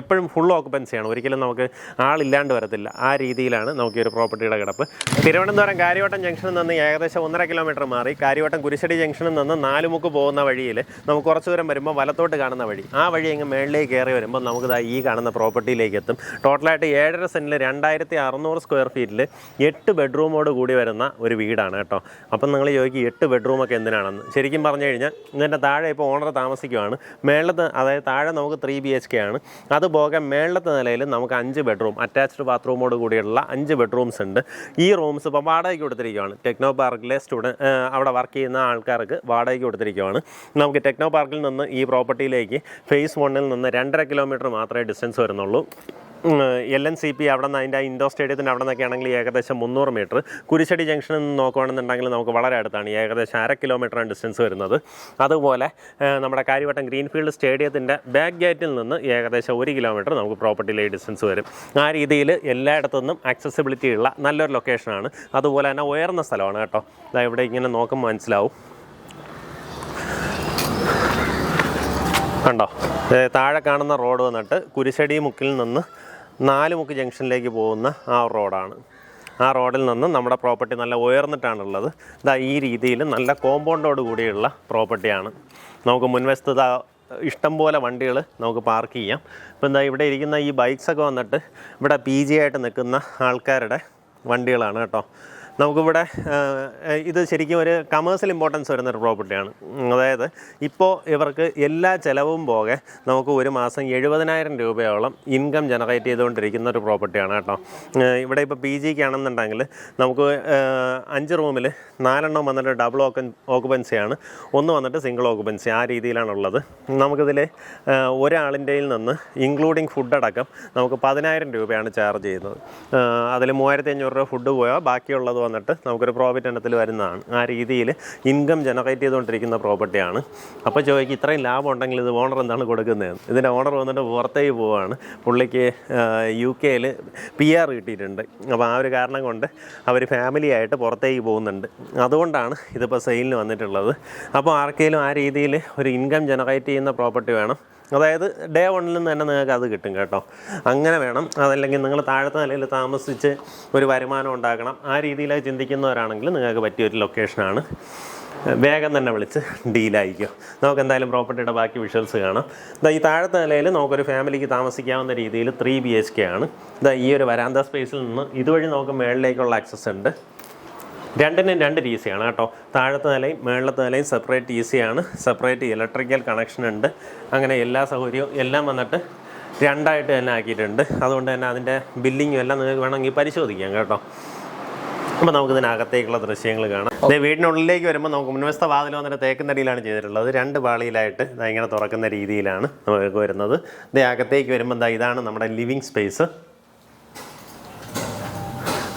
എപ്പോഴും ഫുൾ ഓക്കുപ്പൻസിയാണ് ഒരിക്കലും നമുക്ക് ആളില്ലാണ്ട് വരത്തില്ല. ആ രീതിയിലാണ് നമുക്ക് ഈ ഒരു പ്രോപ്പർട്ടിയുടെ കിടപ്പ്. തിരുവനന്തപുരം കാര്യവട്ടം ജംഗ്ഷനിൽ നിന്ന് ഏകദേശം ഒന്നര കിലോമീറ്റർ മാറി. കാര്യവട്ടം കുരിശടി ജംഗ്ഷനിൽ നിന്ന് നാലുമുക്ക് പോകുന്ന വഴിയിൽ നമുക്ക് കുറച്ച് ദൂരം വരുമ്പോൾ വലത്തോട്ട് കാണുന്ന വഴി. ആ വഴി അങ്ങ് മേളിലേക്ക് കയറി വരുമ്പോൾ നമുക്ക് ഈ കാണുന്ന പ്രോപ്പർട്ടിയിലേക്ക് എത്തും. ടോട്ടലായിട്ട് ഏഴര സെന്റിൽ രണ്ടായിരത്തി അറുന്നൂറ് സ്ക്വയർ ഫീറ്റിൽ എട്ട് ബെഡ്റൂമോട് കൂടി വരുന്ന ഒരു വീടാണ് കേട്ടോ. അപ്പം നിങ്ങൾ ചോദിക്കും എട്ട് ബെഡ്റൂമൊക്കെ എന്തിനാണെന്ന്? ശരിക്കും പറഞ്ഞു കഴിഞ്ഞാൽ ഇതിന്റെ താഴെ ഇപ്പോൾ ഓണർ താമസിക്കുവാണ്. മേളത്ത് അതായത് താഴെ നമുക്ക് ത്രീ ബി എച്ച് കെ ആണ്. അതുപോകെ മേളത്തെ നിലയിൽ നമുക്ക് അഞ്ച് ബെഡ്റൂം അറ്റാച്ച്ഡ് ബാത്റൂമോട് കൂടിയുള്ള അഞ്ച് ബെഡ്റൂംസ് ഉണ്ട്. ഈ റൂംസ് ഇപ്പോൾ വാടകയ്ക്ക് കൊടുത്തിരിക്കുകയാണ് ടെക്നോ പാർക്കിലെ സ്റ്റുഡന്റ് അവിടെ വർക്ക് ചെയ്യുന്ന ആൾക്കാർക്ക് വാടകയ്ക്ക് കൊടുത്തിരിക്കുകയാണ് നമുക്ക് ടെക്നോ പാർക്കിൽ നിന്ന് ഈ പ്രോപ്പർട്ടിയിലേക്ക് ഫേസ് വണ്ണിൽ നിന്ന് രണ്ടര കിലോമീറ്റർ മാത്രമേ ഡിസ്റ്റൻസ് വരുന്നുള്ളൂ. എൽ എൻ സി പി അവിടെ നിന്ന് അതിന്റെ ഇൻഡോർ സ്റ്റേഡിയത്തിന്റെ അവിടെ നിന്നൊക്കെ ആണെങ്കിൽ ഏകദേശം മുന്നൂറ് മീറ്റർ. കുരിശടി ജംഗ്ഷനിൽ നിന്ന് നോക്കുകയാണെന്നുണ്ടെങ്കിൽ നമുക്ക് വളരെ അടുത്താണ്. ഏകദേശം അര കിലോമീറ്ററാണ് ഡിസ്റ്റൻസ് വരുന്നത്. അതുപോലെ നമ്മുടെ കാര്യവട്ടം ഗ്രീൻഫീൽഡ് സ്റ്റേഡിയത്തിന്റെ ബാക്ക് ഗേറ്റിൽ നിന്ന് ഏകദേശം ഒരു കിലോമീറ്റർ നമുക്ക് പ്രോപ്പർട്ടിയിലെ ഡിസ്റ്റൻസ് വരും. ആ രീതിയിൽ എല്ലായിടത്തു നിന്നും ആക്സസിബിലിറ്റി ഉള്ള നല്ലൊരു ലൊക്കേഷനാണ്. അതുപോലെ തന്നെ ഉയർന്ന സ്ഥലമാണ് കേട്ടോ. ഇവിടെ ഇങ്ങനെ നോക്കുമ്പോൾ മനസ്സിലാവും. കണ്ടോ? താഴെ കാണുന്ന റോഡ് വന്നിട്ട് കുരിശടി മുക്കിൽ നിന്ന് നാല് മുക്ക് ജംഗ്ഷനിലേക്ക് പോകുന്ന ആ റോഡാണ്. ആ റോഡിൽ നിന്ന് നമ്മുടെ പ്രോപ്പർട്ടി നല്ല ഉയർന്നിട്ടാണുള്ളത്. ഇതാ ഈ രീതിയിൽ നല്ല കോമ്പൗണ്ടോട് കൂടിയുള്ള പ്രോപ്പർട്ടിയാണ്. നമുക്ക് മുൻവശത്ത് ഇഷ്ടം പോലെ വണ്ടികൾ നമുക്ക് പാർക്ക് ചെയ്യാം. ഇപ്പം എന്താ ഇവിടെ ഇരിക്കുന്ന ഈ ബൈക്സൊക്കെ വന്നിട്ട് ഇവിടെ പി ജി ആയിട്ട് നിൽക്കുന്ന ആൾക്കാരുടെ വണ്ടികളാണ് കേട്ടോ. നമുക്കിവിടെ ഇത് ശരിക്കും ഒരു കമേഴ്സ്യൽ ഇമ്പോർട്ടൻസ് വരുന്ന ഒരു പ്രോപ്പർട്ടിയാണ് അതായത് ഇപ്പോൾ ഇവർക്ക് എല്ലാ ചിലവും പോകെ നമുക്ക് ഒരു മാസം എഴുപതിനായിരം രൂപയോളം ഇൻകം ജനറേറ്റ് ചെയ്തുകൊണ്ടിരിക്കുന്ന ഒരു പ്രോപ്പർട്ടിയാണ് കേട്ടോ. ഇവിടെ ഇപ്പോൾ പി ജിക്ക് ആണെന്നുണ്ടെങ്കിൽ നമുക്ക് അഞ്ച് റൂമിൽ നാലെണ്ണം വന്നിട്ട് ഡബിൾ ഓക്കൻ ഓക്കുപൻസിയാണ് ഒന്ന് വന്നിട്ട് സിംഗിൾ ഓക്കുപൻസി ആ രീതിയിലാണുള്ളത്. നമുക്കിതിൽ ഒരാളിന്റെയിൽ നിന്ന് ഇൻക്ലൂഡിങ് ഫുഡ് അടക്കം നമുക്ക് പതിനായിരം രൂപയാണ് ചാർജ് ചെയ്യുന്നത്. അതിൽ മൂവായിരത്തി അഞ്ഞൂറ് രൂപ ഫുഡ് പോയാൽ ബാക്കിയുള്ളത് വന്നിട്ട് നമുക്കൊരു പ്രോഫിറ്റ് എണ്ണത്തിൽ വരുന്നതാണ്. ആ രീതിയിൽ ഇൻകം ജനറേറ്റ് ചെയ്തുകൊണ്ടിരിക്കുന്ന പ്രോപ്പർട്ടിയാണ് അപ്പോൾ ചോദിക്കും ഇത്രയും ലാഭം ഉണ്ടെങ്കിൽ ഇത് ഓണർ എന്താണ് കൊടുക്കുന്നതെന്ന് ഇതിന്റെ ഓണർ വന്നിട്ട് പുറത്തേക്ക് പോവുകയാണ് പുള്ളിക്ക് യു കെയിൽ പി ആർ കിട്ടിയിട്ടുണ്ട്. അപ്പോൾ ആ ഒരു കാരണം കൊണ്ട് അവർ ഫാമിലി ആയിട്ട് പുറത്തേക്ക് പോകുന്നുണ്ട്. അതുകൊണ്ടാണ് ഇതിപ്പോൾ സെയിലിന് വന്നിട്ടുള്ളത്. അപ്പോൾ ആർക്കെങ്കിലും ആ രീതിയിൽ ഒരു ഇൻകം ജനറേറ്റ് ചെയ്യുന്ന പ്രോപ്പർട്ടി വേണം. അതായത് ഡേ വണ്ണിൽ നിന്ന് തന്നെ നിങ്ങൾക്ക് അത് കിട്ടും കേട്ടോ. അങ്ങനെ വേണം. അതല്ലെങ്കിൽ നിങ്ങൾ താഴത്തെ നിലയിൽ താമസിച്ച് ഒരു വരുമാനം ഉണ്ടാക്കണം ആ രീതിയിലായി ചിന്തിക്കുന്നവരാണെങ്കിൽ നിങ്ങൾക്ക് പറ്റിയ ഒരു ലൊക്കേഷനാണ് വേഗം തന്നെ വിളിച്ച് ഡീലായിരിക്കും നമുക്ക് എന്തായാലും പ്രോപ്പർട്ടിയുടെ ബാക്കി വിഷ്വൽസ് കാണാം. ഇതാ ഈ താഴത്തെ നിലയിൽ നമുക്കൊരു ഫാമിലിക്ക് താമസിക്കാവുന്ന രീതിയിൽ ത്രീ ബി എച്ച് കെ ആണ്. ഇതാ ഈ ഒരു വരാന്ത സ്പേസിൽ നിന്ന് ഇതുവഴി നമുക്ക് മേളിലേക്കുള്ള ആക്സസ് ഉണ്ട്. രണ്ടിനും രണ്ട് ടി സി ആണ് കേട്ടോ. താഴത്തെ നിലയും മേളത്തെ നിലയും സെപ്പറേറ്റ് ടി സി ആണ്. സെപ്പറേറ്റ് ഇലക്ട്രിക്കൽ കണക്ഷൻ ഉണ്ട്. അങ്ങനെ എല്ലാ സൗകര്യവും എല്ലാം വന്നിട്ട് രണ്ടായിട്ട് തന്നെ ആക്കിയിട്ടുണ്ട്. അതുകൊണ്ട് തന്നെ അതിന്റെ ബില്ലിങ്ങും എല്ലാം നിങ്ങൾക്ക് വേണമെങ്കിൽ പരിശോധിക്കാം കേട്ടോ. അപ്പോൾ നമുക്ക് ഇതിനകത്തേക്കുള്ള ദൃശ്യങ്ങൾ കാണാം. ദേ വീടിനുള്ളിലേക്ക് വരുമ്പോൾ നമുക്ക് മുൻവശത്തെ വാതിൽ വന്നിട്ട് തേക്കുന്നടിയിലാണ് ചെയ്തിട്ടുള്ളത്. രണ്ട് പാളിയിലായിട്ട് ഇങ്ങനെ തുറക്കുന്ന രീതിയിലാണ് നമുക്ക് വരുന്നത്. ദേ അകത്തേക്ക് വരുമ്പോൾ ഇതാണ് നമ്മുടെ ലിവിങ് സ്പേസ്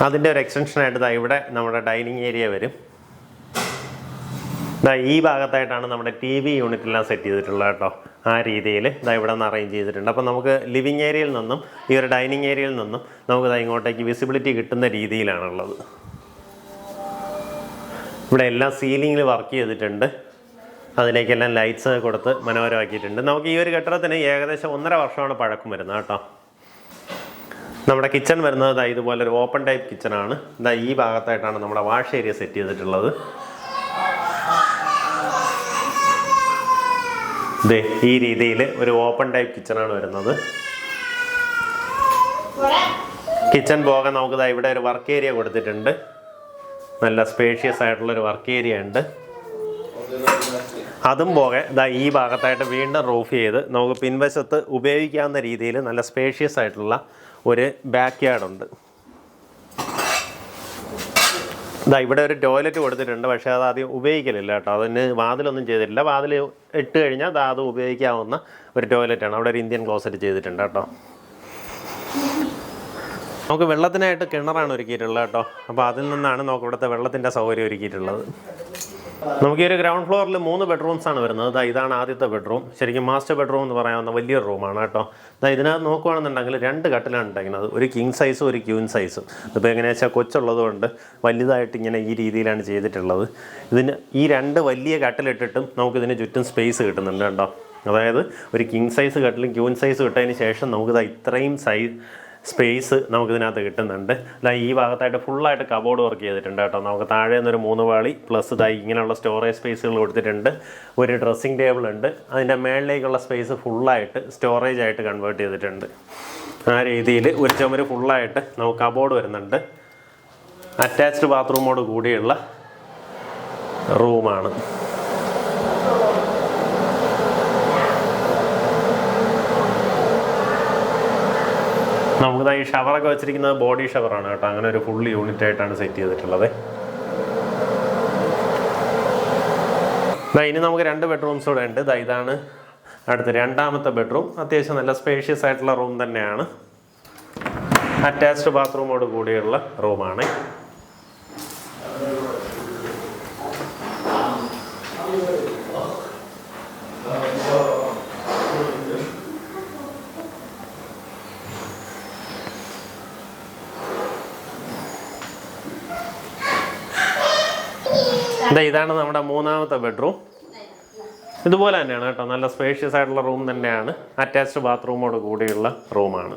അതിന്റെ ഒരു എക്സ്റ്റൻഷനായിട്ട് ദാ ഇവിടെ നമ്മുടെ ഡൈനിങ് ഏരിയ വരും. ദാ ഈ ഭാഗത്തായിട്ടാണ് നമ്മുടെ ടി വി യൂണിറ്റെല്ലാം സെറ്റ് ചെയ്തിട്ടുള്ളത് കേട്ടോ. ആ രീതിയിൽ ദാ ഇവിടെ നിന്ന് അറേഞ്ച് ചെയ്തിട്ടുണ്ട്. അപ്പോൾ നമുക്ക് ലിവിങ് ഏരിയയിൽ നിന്നും ഈ ഒരു ഡൈനിങ് ഏരിയയിൽ നിന്നും നമുക്ക് ദാ ഇങ്ങോട്ടേക്ക് വിസിബിലിറ്റി കിട്ടുന്ന രീതിയിലാണുള്ളത്. ഇവിടെ എല്ലാം സീലിങ്ങിൽ വർക്ക് ചെയ്തിട്ടുണ്ട്. അതിലേക്കെല്ലാം ലൈറ്റ്സ് കൊടുത്ത് മനോഹരമാക്കിയിട്ടുണ്ട്. നമുക്ക് ഈ ഒരു കെട്ടിടത്തിന് ഏകദേശം ഒന്നര വർഷമാണ് പഴക്കം വരുന്നത് കേട്ടോ. നമ്മുടെ കിച്ചൺ വരുന്നത് ഇതാ ഇതുപോലെ ഒരു ഓപ്പൺ ടൈപ്പ് കിച്ചൺ ആണ്. ഇതാ ഈ ഭാഗത്തായിട്ടാണ് നമ്മുടെ വാഷ് ഏരിയ സെറ്റ് ചെയ്തിട്ടുള്ളത്. ദേ ഈ രീതിയിൽ ഒരു ഓപ്പൺ ടൈപ്പ് കിച്ചൺ ആണ് വരുന്നത്. കിച്ചൺ പോകാൻ നമുക്ക് ദാ ഇവിടെ ഒരു വർക്ക് ഏരിയ കൊടുത്തിട്ടുണ്ട്. നല്ല സ്പേഷ്യസ് ആയിട്ടുള്ള ഒരു വർക്ക് ഏരിയ ഉണ്ട്. അതും പോകെ ഇതാ ഈ ഭാഗത്തായിട്ട് വീണ്ടും റൂഫ് ചെയ്ത് നമുക്ക് പിൻവശത്ത് ഉപയോഗിക്കാവുന്ന രീതിയിൽ നല്ല സ്പേഷ്യസ് ആയിട്ടുള്ള ഒരു ബാക്ക് യാർഡ് ഉണ്ട്. ഇതാ ഇവിടെ ഒരു ടോയ്ലറ്റ് കൊടുത്തിട്ടുണ്ട് പക്ഷേ അത് ആദ്യം ഉപയോഗിക്കലില്ല കേട്ടോ. അതിന് വാതിലൊന്നും ചെയ്തിട്ടില്ല. വാതിൽ ഇട്ട് കഴിഞ്ഞാൽ അത് ഉപയോഗിക്കാവുന്ന ഒരു ടോയ്ലറ്റാണ് അവിടെ ഒരു ഇന്ത്യൻ ക്ലോസറ്റ് ചെയ്തിട്ടുണ്ട് കേട്ടോ. നമുക്ക് വെള്ളത്തിനായിട്ട് കിണറാണ് ഒരുക്കിയിട്ടുള്ളത് കേട്ടോ. അപ്പോൾ അതിൽ നിന്നാണ് നമുക്ക് ഇവിടുത്തെ വെള്ളത്തിന്റെ സൗകര്യം ഒരുക്കിയിട്ടുള്ളത്. നമുക്ക് ഈ ഒരു ഗ്രൗണ്ട് ഫ്ലോറിൽ മൂന്ന് ബെഡ്റൂംസ് ആണ് വരുന്നത്. ഇതാണ് ആദ്യത്തെ ബെഡ്റൂം ശരിക്കും മാസ്റ്റർ ബെഡ്റൂം എന്ന് പറയാവുന്ന വലിയൊരു റൂമാണ് കേട്ടോ. ഇതിനകത്ത് നോക്കുകയാണെന്നുണ്ടെങ്കിൽ രണ്ട് കട്ടിലാണ് ഉണ്ടെങ്കിൽ ഒരു കിങ് സൈസും ഒരു ക്യൂൻ സൈസും ഇപ്പോൾ എങ്ങനെയാ വെച്ചാൽ കൊച്ചുള്ളതുകൊണ്ട് വലുതായിട്ട് ഇങ്ങനെ ഈ രീതിയിലാണ് ചെയ്തിട്ടുള്ളത്. ഇതിന് ഈ രണ്ട് വലിയ കട്ടിലിട്ടിട്ടും നമുക്കിതിന് ചുറ്റും സ്പേസ് കിട്ടുന്നുണ്ട് കേട്ടോ. അതായത് ഒരു കിങ് സൈസ് കട്ടിലും ക്യൂൻ സൈസ് കിട്ടതിന് ശേഷം നമുക്കിത് ഇത്രയും സൈസ് സ്പേസ് നമുക്കിതിനകത്ത് കിട്ടുന്നുണ്ട്. അല്ല ഈ ഭാഗത്തായിട്ട് ഫുള്ളായിട്ട് കബോർഡ് വർക്ക് ചെയ്തിട്ടുണ്ട് കേട്ടോ. നമുക്ക് താഴെ നിന്നൊരു മൂന്ന് പാളി പ്ലസ് ഇതായി ഇങ്ങനെയുള്ള സ്റ്റോറേജ് സ്പേസുകൾ കൊടുത്തിട്ടുണ്ട്. ഒരു ഡ്രസ്സിങ് ടേബിൾ ഉണ്ട്. അതിന്റെ മേളിലേക്കുള്ള സ്പേസ് ഫുള്ളായിട്ട് സ്റ്റോറേജ് ആയിട്ട് കൺവേർട്ട് ചെയ്തിട്ടുണ്ട്. ആ രീതിയിൽ ഒരു ചുമര് ഫുള്ളായിട്ട് നമുക്ക് കബോർഡ് വരുന്നുണ്ട്. അറ്റാച്ച്ഡ് ബാത്റൂമോട് കൂടിയുള്ള റൂമാണ് നമുക്കിതാ ഈ ഷവറൊക്കെ വെച്ചിരിക്കുന്നത് ബോഡി ഷവറാണ് കേട്ടോ. അങ്ങനെ ഒരു ഫുൾ യൂണിറ്റ് ആയിട്ടാണ് സെറ്റ് ചെയ്തിട്ടുള്ളത്. ഇനി നമുക്ക് രണ്ട് ബെഡ്റൂംസ് ഇവിടെ ഉണ്ട്. ഇതാണ് അടുത്ത രണ്ടാമത്തെ ബെഡ്റൂം അത്യാവശ്യം നല്ല സ്പേഷ്യസ് ആയിട്ടുള്ള റൂം തന്നെയാണ്. അറ്റാച്ച്ഡ് ബാത്റൂമോട് കൂടിയുള്ള റൂമാണ് ഇതാ ഇതാണ് നമ്മുടെ മൂന്നാമത്തെ ബെഡ്റൂം ഇതുപോലെ തന്നെയാണ് കേട്ടോ. നല്ല സ്പേഷ്യസ് ആയിട്ടുള്ള റൂം തന്നെയാണ്. അറ്റാച്ച്ഡ് ബാത്റൂമോട് കൂടിയുള്ള റൂമാണ്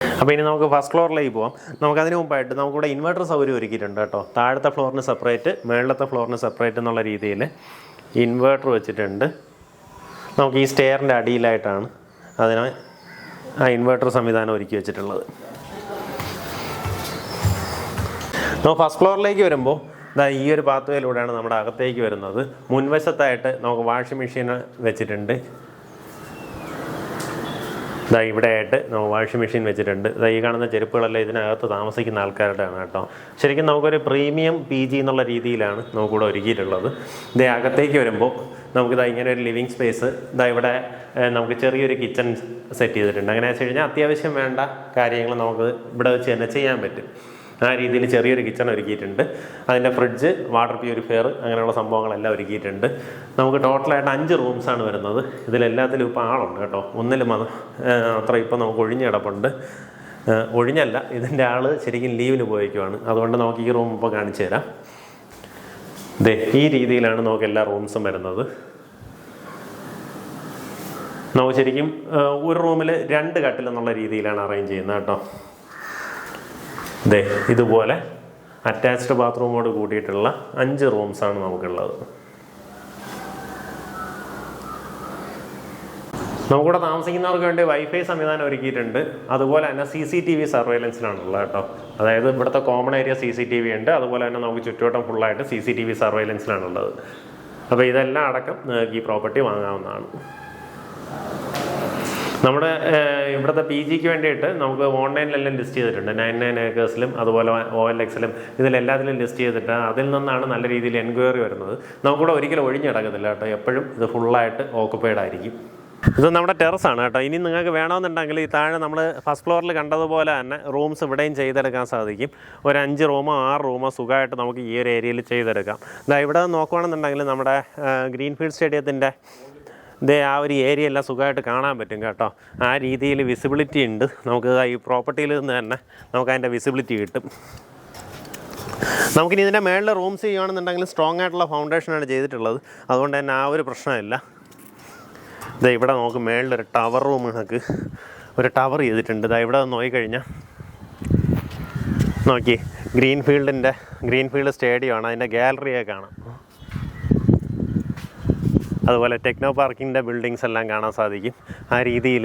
അപ്പോൾ ഇനി നമുക്ക് ഫസ്റ്റ് ഫ്ലോറിലേക്ക് പോവാം. നമുക്ക് അതിന് മുമ്പായിട്ട് നമുക്കിവിടെ ഇൻവെർട്ടർ സൗകര്യം ഒരുക്കിയിട്ടുണ്ട് കേട്ടോ. താഴത്തെ ഫ്ലോറിന് സെപ്പറേറ്റ് മേളത്തെ ഫ്ലോറിന് സെപ്പറേറ്റ് എന്നുള്ള രീതിയിൽ ഇൻവെർട്ടർ വെച്ചിട്ടുണ്ട്. നമുക്ക് ഈ സ്റ്റെയറിന്റെ അടിയിലായിട്ടാണ് അതിന് ആ ഇൻവെർട്ടർ സംവിധാനം ഒരുക്കി വെച്ചിട്ടുള്ളത്. നമ്മൾ ഫസ്റ്റ് ഫ്ലോറിലേക്ക് വരുമ്പോൾ ഇതാ ഈ ഒരു പാത്വേയിലൂടെയാണ് നമ്മുടെ അകത്തേക്ക് വരുന്നത്. മുൻവശത്തായിട്ട് നമുക്ക് വാഷിംഗ് മെഷീൻ വെച്ചിട്ടുണ്ട്. ഇതാ ഇവിടെ ആയിട്ട് നമ്മൾ വാഷിംഗ് മെഷീൻ വെച്ചിട്ടുണ്ട്. ഇതാ ഈ കാണുന്ന ചെരുപ്പുകളെല്ലാം ഇതിനകത്ത് താമസിക്കുന്ന ആൾക്കാരുടെയാണ് കേട്ടോ. ശരിക്കും നമുക്കൊരു പ്രീമിയം പി ജി എന്നുള്ള രീതിയിലാണ് നമുക്കിവിടെ ഒരുക്കിയിട്ടുള്ളത്. ഇതേ അകത്തേക്ക് വരുമ്പോൾ നമുക്കിതാ ഇങ്ങനെ ഒരു ലിവിങ് സ്പേസ് ഇതാ ഇവിടെ നമുക്ക് ചെറിയൊരു കിച്ചൺ സെറ്റ് ചെയ്തിട്ടുണ്ട്. അങ്ങനെ വെച്ച് കഴിഞ്ഞാൽ അത്യാവശ്യം വേണ്ട കാര്യങ്ങൾ നമുക്ക് ഇവിടെ വെച്ച് തന്നെ ചെയ്യാൻ പറ്റും. ആ രീതിയിൽ ചെറിയൊരു കിച്ചൺ ഒരുക്കിയിട്ടുണ്ട്. അതിന്റെ ഫ്രിഡ്ജ് വാട്ടർ പ്യൂരിഫയർ അങ്ങനെയുള്ള സംഭവങ്ങളെല്ലാം ഒരുക്കിയിട്ടുണ്ട്. നമുക്ക് ടോട്ടലായിട്ട് അഞ്ച് റൂംസാണ് വരുന്നത്. ഇതിലെല്ലാത്തിലും ഇപ്പോൾ ആളുണ്ട് കേട്ടോ. ഒന്നിലും അത് അത്ര ഇപ്പോൾ നമുക്ക് ഒഴിഞ്ഞിടപ്പുണ്ട് ഒഴിഞ്ഞല്ല ഇതിന്റെ ആൾ ശരിക്കും ലീവിന് പോയേക്കുവാണ്. അതുകൊണ്ട് നമുക്ക് ഈ റൂം ഇപ്പോൾ കാണിച്ചു തരാം. ദേ ഈ രീതിയിലാണ് നമുക്ക് എല്ലാ റൂംസും വരുന്നത്. നമുക്ക് ശരിക്കും ഒരു റൂമിൽ രണ്ട് കട്ടിൽ എന്നുള്ള രീതിയിലാണ് അറേഞ്ച് ചെയ്യുന്നത് കേട്ടോ. ദേ ഇതുപോലെ അറ്റാച്ച്ഡ് ബാത്റൂമോട് കൂടിയിട്ടുള്ള അഞ്ച് റൂംസ് ആണ് നമുക്കുള്ളത്. നമുക്കിവിടെ താമസിക്കുന്നവർക്ക് വേണ്ടി വൈഫൈ സംവിധാനം ഒരുക്കിയിട്ടുണ്ട്. അതുപോലെ തന്നെ സി സി ടി വി സർവൈലൻസിലാണുള്ളത് കേട്ടോ. അതായത് ഇവിടുത്തെ common area C C T V ഉണ്ട്. അതുപോലെ തന്നെ നമുക്ക് ചുറ്റുവട്ടം ഫുള്ളായിട്ട് സി സി ടി വി സർവൈലൻസിലാണുള്ളത് അപ്പോൾ ഇതെല്ലാം അടക്കം ഈ പ്രോപ്പർട്ടി വാങ്ങാവുന്നതാണ്. നമ്മുടെ ഇവിടുത്തെ പി ജിക്ക് വേണ്ടിയിട്ട് നമുക്ക് ഓൺലൈനിലെല്ലാം ലിസ്റ്റ് ചെയ്തിട്ടുണ്ട്. നയൻ നയൻ ഏക്കേഴ്സിലും അതുപോലെ ഒ എൽ എക്സിലും ഇതിലെല്ലാത്തിലും ലിസ്റ്റ് ചെയ്തിട്ട് അതിൽ നിന്നാണ് നല്ല രീതിയിൽ എൻക്വയറി വരുന്നത്. നമുക്കിവിടെ ഒരിക്കലും ഒഴിഞ്ഞു കിടക്കത്തില്ല കേട്ടോ. എപ്പോഴും ഇത് ഫുള്ളായിട്ട് ഓക്കുപ്പൈഡ് ആയിരിക്കും. ഇത് നമ്മുടെ ടെറസാണ് കേട്ടോ. ഇനി നിങ്ങൾക്ക് വേണമെന്നുണ്ടെങ്കിൽ ഈ താഴെ നമ്മൾ ഫസ്റ്റ് ഫ്ലോറിൽ കണ്ടതുപോലെ തന്നെ റൂംസ് ഇവിടെയും ചെയ്തെടുക്കാൻ സാധിക്കും. ഒരു അഞ്ച് റൂമോ ആറ് റൂമോ സുഖമായിട്ട് നമുക്ക് ഈ ഒരു ഏരിയയിൽ ചെയ്തെടുക്കാം. ഇതാ ഇവിടെ നോക്കുകയാണെന്നുണ്ടെങ്കിൽ നമ്മുടെ ഗ്രീൻഫീൽഡ് സ്റ്റേഡിയത്തിന്റെ ഇതേ ആ ഒരു ഏരിയ എല്ലാം സുഖമായിട്ട് കാണാൻ പറ്റും കേട്ടോ. ആ രീതിയിൽ വിസിബിലിറ്റി ഉണ്ട്. നമുക്ക് ഈ പ്രോപ്പർട്ടിയിൽ നിന്ന് തന്നെ നമുക്ക് അതിന്റെ വിസിബിലിറ്റി കിട്ടും. നമുക്കിനി ഇതിന്റെ മേളിൽ റൂംസ് ചെയ്യുകയാണെന്നുണ്ടെങ്കിൽ സ്ട്രോങ് ആയിട്ടുള്ള ഫൗണ്ടേഷനാണ് ചെയ്തിട്ടുള്ളത്. അതുകൊണ്ട് തന്നെ ആ ഒരു പ്രശ്നമില്ല. ഇതാ ഇവിടെ നമുക്ക് മേളിലൊരു ടവർ റൂം കണക്ക് ഒരു ടവർ ചെയ്തിട്ടുണ്ട്. ഇതാ ഇവിടെ നോക്കിക്കഴിഞ്ഞാൽ നോക്കി ഗ്രീൻ ഫീൽഡിന്റെ ഗ്രീൻ ഫീൽഡ് സ്റ്റേഡിയമാണ് അതിന്റെ ഗാലറിയൊക്കെ കാണാം. അതുപോലെ ടെക്നോ പാർക്കിന്റെ ബിൽഡിങ്സ് എല്ലാം കാണാൻ സാധിക്കും. ആ രീതിയിൽ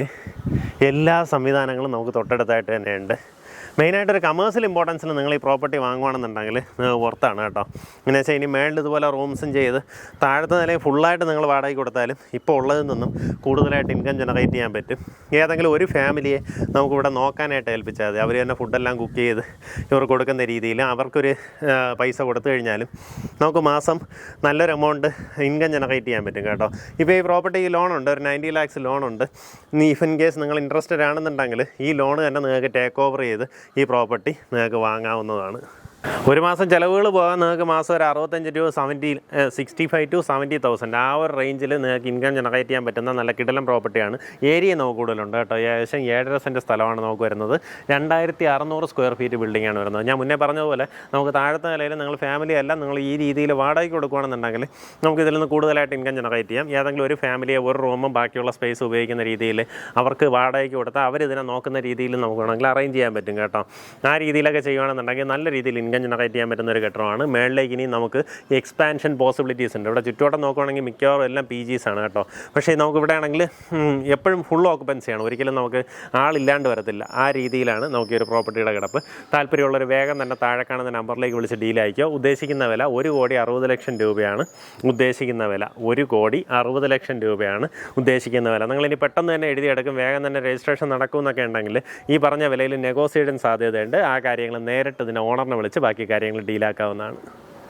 എല്ലാ സംവിധാനങ്ങളും നമുക്ക് തൊട്ടടുത്തായിട്ട് തന്നെയുണ്ട്. മെയിനായിട്ട് ഒരു കമേഴ്സ്യൽ ഇമ്പോർട്ടൻസിന് നിങ്ങൾ ഈ പ്രോപ്പർട്ടി വാങ്ങുകയാണെന്നുണ്ടെങ്കിൽ നിങ്ങൾക്ക് പുറത്താണ് കേട്ടോ. എന്നു വെച്ചാൽ ഇനി മേളിൽ ഇതുപോലെ റൂംസും ചെയ്ത് താഴത്തെ നിലയിൽ ഫുള്ളായിട്ട് നിങ്ങൾ വാടകയ്ക്ക് കൊടുത്താലും ഇപ്പോൾ ഉള്ളതിൽ നിന്നും കൂടുതലായിട്ട് ഇൻകം ജനറേറ്റ് ചെയ്യാൻ പറ്റും. ഏതെങ്കിലും ഒരു ഫാമിലിയെ നമുക്കിവിടെ നോക്കാനായിട്ട് ഏൽപ്പിച്ചാൽ മതി. അവർ തന്നെ ഫുഡെല്ലാം കുക്ക് ചെയ്ത് ഇവർ കൊടുക്കുന്ന രീതിയിൽ അവർക്കൊരു പൈസ കൊടുത്തു കഴിഞ്ഞാലും നമുക്ക് മാസം നല്ലൊരു എമൗണ്ട് ഇൻകം ജനറേറ്റ് ചെയ്യാൻ പറ്റും കേട്ടോ. ഇപ്പോൾ ഈ പ്രോപ്പർട്ടി ലോണുണ്ട് ഒരു നയന്റി ലാക്സ് ലോണുണ്ട് ഇനി ഇഫ് ഇൻ കേസ് നിങ്ങൾ ഇൻട്രസ്റ്റഡ് ആണെന്നുണ്ടെങ്കിൽ ഈ ലോൺ തന്നെ നിങ്ങൾക്ക് ടേക്ക് ഓവർ ചെയ്ത് ഈ പ്രോപ്പർട്ടി നിങ്ങൾക്ക് വാങ്ങാവുന്നതാണ്. ഒരു മാസം ചിലവുകൾ പോകാൻ നിങ്ങൾക്ക് മാസം ഒരു അറുപത്തഞ്ച് രൂപ seventy sixty five to seventy thousand ആ ഒരു റേഞ്ചിൽ നിങ്ങൾക്ക് ഇൻകം ജനറേറ്റ് ചെയ്യാൻ പറ്റുന്ന നല്ല കിടലം പ്രോപ്പർട്ടിയാണ് ഏരിയ നമുക്ക് കൂടുതലുണ്ട് കേട്ടോ. ഏകദേശം ഏഴര സെന്റ് സ്ഥലമാണ് നമുക്ക് വരുന്നത്. രണ്ടായിരത്തി അറുന്നൂറ് സ്ക്വയർ ഫീറ്റ് ബിൽഡിംഗ് ആണ് വരുന്നത്. ഞാൻ മുന്നേ പറഞ്ഞതുപോലെ നമുക്ക് താഴത്തെ നിലയിൽ നിങ്ങൾ ഫാമിലി അല്ല നിങ്ങൾ ഈ രീതിയിൽ വാടകയ്ക്ക് കൊടുക്കുകയാണെന്നുണ്ടെങ്കിൽ നമുക്ക് ഇതിൽ നിന്ന് കൂടുതലായിട്ട് ഇൻകം ജനറേറ്റ് ചെയ്യാം. ഏതെങ്കിലും ഒരു ഫാമിലിയെ ഒരു റൂമും ബാക്കിയുള്ള സ്പേസ് ഉപയോഗിക്കുന്ന രീതിയിൽ അവർക്ക് വാടകയ്ക്ക് കൊടുത്താൽ അവരിതിനെ നോക്കുന്ന രീതിയിൽ നമുക്ക് വേണമെങ്കിൽ അറേഞ്ച് ചെയ്യാൻ പറ്റും കേട്ടോ. ആ രീതിയിലൊക്കെ ചെയ്യുകയാണെന്നുണ്ടെങ്കിൽ നല്ല രീതിയിൽ ഇൻകം ജനറേറ്റ് ചെയ്യാൻ പറ്റുന്ന ഒരു കെട്ടിടമാണ്. മേളിലേക്ക് ഇനി നമുക്ക് എക്സ്പാൻഷൻ പോസിബിലിറ്റീസ് ഉണ്ട്. ഇവിടെ ചുറ്റുവട്ടം നോക്കുകയാണെങ്കിൽ മിക്കവാറും എല്ലാം പി ജീസ് ആണ് കേട്ടോ. പക്ഷേ നമുക്ക് ഇവിടെ ആണെങ്കിൽ എപ്പോഴും ഫുൾ ഓക്കുപ്പൻസിയാണ് ഒരിക്കലും നമുക്ക് ആളില്ലാണ്ട് വരത്തില്ല. ആ രീതിയിലാണ് നമുക്ക് ഒരു പ്രോപ്പർട്ടിയുടെ കിടപ്പ്. താല്പര്യമുള്ളൊരു വേഗം തന്നെ താഴെ കാണുന്ന നമ്പറിലേക്ക് വിളിച്ച് ഡീൽ ഉദ്ദേശിക്കുന്ന വില ഒരു കോടി അറുപത് ലക്ഷം രൂപയാണ്. ഉദ്ദേശിക്കുന്ന വില ഒരു കോടി അറുപത് ലക്ഷം രൂപയാണ് ഉദ്ദേശിക്കുന്ന വില. നിങ്ങൾ ഇനി പെട്ടെന്ന് തന്നെ എഴുതിയെടുക്കും. വേഗം തന്നെ രജിസ്ട്രേഷൻ നടക്കുമെന്നൊക്കെ ഉണ്ടെങ്കിൽ ഈ പറഞ്ഞ വിലയിൽ നെഗോസിയേഷൻ സാധ്യതയുണ്ട്. ആ കാര്യങ്ങൾ നേരിട്ട് ഇതിനെ ഓണറിനെ വിളിച്ച് ബാക്കി കാര്യങ്ങൾ ഡീലാക്കാവുന്നതാണ്.